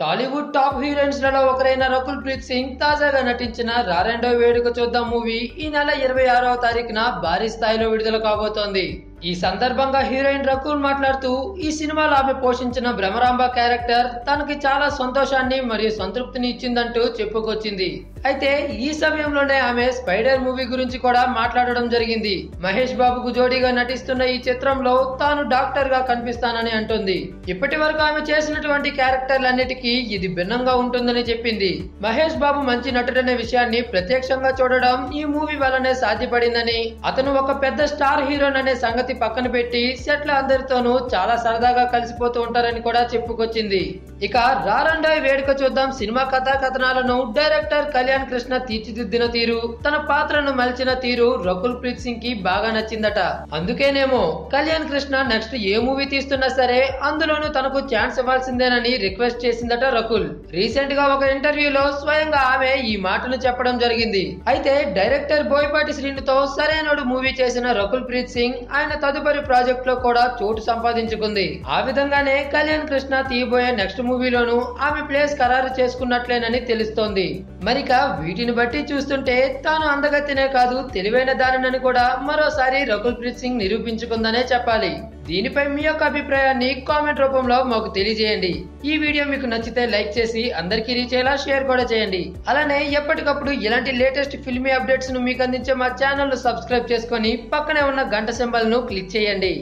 Tollywood top హీరోయిన్స్లలో ఒకరైన రకుల్ ప్రీత్ సింగ్ తాజాగా నటించిన రారెండో వేడుక చూద్దాం మూవీ ఈ నెల ఇరవై ఆరో తారీఖున భారీ స్థాయిలో విడుదల కాబోతోంది. ఈ సందర్భంగా హీరోయిన్ రకుల్ మాట్లాడుతూ ఈ సినిమాలో ఆమె పోషించిన భ్రమరాంబ క్యారెక్టర్ తనకి చాలా సంతోషాన్ని మరియు సంతృప్తిని ఇచ్చిందంటూ చెప్పుకొచ్చింది. అయితే ఈ సమయంలోనే ఆమె స్పైడర్ మూవీ గురించి కూడా మాట్లాడడం జరిగింది. మహేష్ బాబుకు జోడీగా నటిస్తున్న ఈ చిత్రంలో తాను డాక్టర్గా కనిపిస్తానని అంటుంది. ఇప్పటి వరకు ఆమె చేసినటువంటి క్యారెక్టర్లన్నిటికీ ఇది భిన్నంగా ఉంటుందని చెప్పింది. మహేష్ బాబు మంచి నటుడనే విషయాన్ని ప్రత్యక్షంగా చూడడం ఈ మూవీ వల్లనే సాధ్యపడిందని అతను ఒక పెద్ద స్టార్ హీరోన్ అనే సంగతి పక్కన పెట్టి సెట్ల అందరితోనూ చాలా సరదాగా కలిసిపోతూ ఉంటారని కూడా చెప్పుకొచ్చింది. ఇక రారండాయ్ వేడుక చూద్దాం. సినిమా కథా కథనాలను డైరెక్టర్ కళ్యాణ్ కృష్ణ తీర్చిదిద్దిన తీరు తన పాత్రను మలిచిన తీరు రకుల్ ప్రీత్ సింగ్కి బాగా నచ్చిందట. అందుకేనేమో కళ్యాణ్ కృష్ణ నెక్స్ట్ ఏ మూవీ తీస్తున్నా సరే అందులోనూ తనకు ఛాన్స్ ఇవ్వాల్సిందేనని రిక్వెస్ట్ చేసిందట రకుల్. రీసెంట్గా ఒక ఇంటర్వ్యూలో స్వయంగా ఆమె ఈ మాటను చెప్పడం జరిగింది. అయితే డైరెక్టర్ బోయపాటి శ్రీనుతో సరైనడు మూవీ చేసిన రకుల్ ప్రీత్ సింగ్ ఆయన తదుపరి ప్రాజెక్ట్లో కూడా చోటు సంపాదించుకుంది. ఆ విధంగానే కళ్యాణ్ కృష్ణ తీయబోయే నెక్స్ట్ మూవీలోనూ ఆమె ప్లేస్ ఖరారు చేసుకున్నట్లేనని తెలుస్తోంది. మరిక వీటిని బట్టి చూస్తుంటే తాను అందగత్తినే కాదు తెలివైన దానినని కూడా మరోసారి రకుల్ ప్రీత్ సింగ్ నిరూపించుకుందనే చెప్పాలి. దీనిపై మీ యొక్క అభిప్రాయాన్ని కామెంట్ రూపంలో మాకు తెలియజేయండి. ఈ వీడియో మీకు నచ్చితే లైక్ చేసి అందరికీ రీచ్ అయ్యేలా షేర్ కూడా చేయండి. అలానే ఎప్పటికప్పుడు ఇలాంటి లేటెస్ట్ ఫిల్మీ అప్డేట్స్ను మీకు అందించే మా ఛానల్ను సబ్స్క్రైబ్ చేసుకొని పక్కనే ఉన్న గంట సింబల్ను క్లిక్ చేయండి.